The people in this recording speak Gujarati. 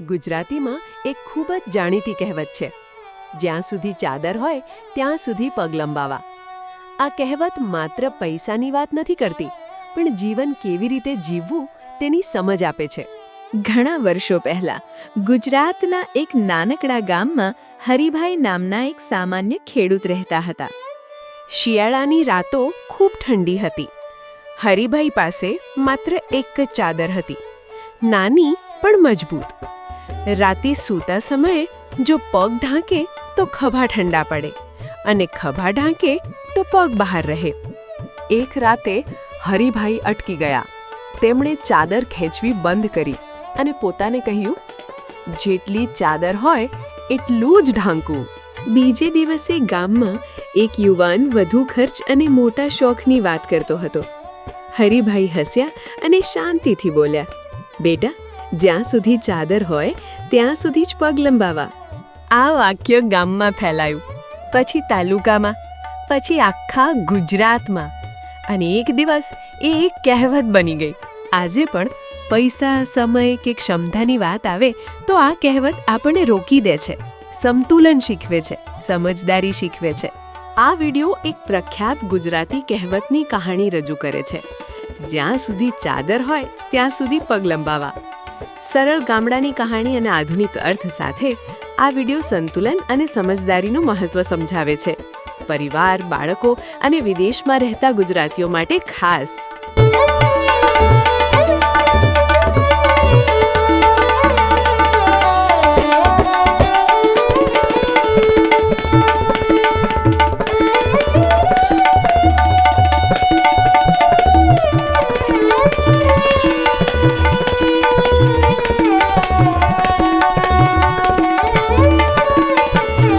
ગુજરાતીમાં એક ખૂબ જ જાણીતી કહેવત છે. જ્યાં સુધી ચાદર હોય, ત્યાં સુધી પગ લંબાવા. આ કહેવત માત્ર પૈસાની વાત નથી કરતી, પણ જીવન કેવી રીતે જીવવું તેની સમજ આપે છે. ઘણા વર્ષો પહેલા, ગુજરાતના એક નાનકડા ગામમાં હરિભાઈ નામના એક સામાન્ય ખેડૂત રહેતા હતા. શિયાળાની રાતો ખૂબ ઠંડી હતી. હરિભાઈ પાસે માત્ર એક જ ચાદર હતી. નાની પણ મજબૂત. રાતે સૂતા સમયે જો પગ ઢાંકે તો ખભા ઠંડા પડે અને ખભા ઢાંકે તો પગ બહાર રહે. એક રાતે હરિભાઈ અટકી ગયા. તેમણે ચાદર ખેંચવી બંધ કરી અને પોતાને કહ્યું, જેટલી ચાદર હોય એટલું જ ઢાંકવું બીજે દિવસે ગામમાં એક યુવાન વધુ ખર્ચ અને મોટા શોખની વાત કરતો હતો. હરિભાઈ હસ્યા અને શાંતિથી બોલ્યા, બેટા જ્યાં સુધી ચાદર હોય, ત્યાં સુધી જ પગ લંબાવા. આ વાક્ય ગામમાં ફેલાયું. પછી તાલુકામાં, પછી આખા ગુજરાતમાં. અને એક દિવસ એ એક કહેવત બની ગઈ. આજે પણ પૈસા, સમય કે ક્ષમતાની વાત આવે, તો આ કહેવત આપણને રોકી દે છે, સંતુલન શીખવે છે, સમજદારી શીખવે છે. આ વિડિયો એક પ્રખ્યાત ગુજરાતી કહેવતની કહાણી રજૂ કરે છે. જ્યાં સુધી ચાદર હોય, ત્યાં સુધી પગ લંબાવા. સરળ ગામડાની કહાણી અને આધુનિક અર્થ સાથે આ વિડિયો સંતુલન અને સમજદારીનું મહત્વ સમજાવે છે. પરિવાર, બાળકો અને વિદેશમાં રહેતા ગુજરાતીઓ માટે ખાસ.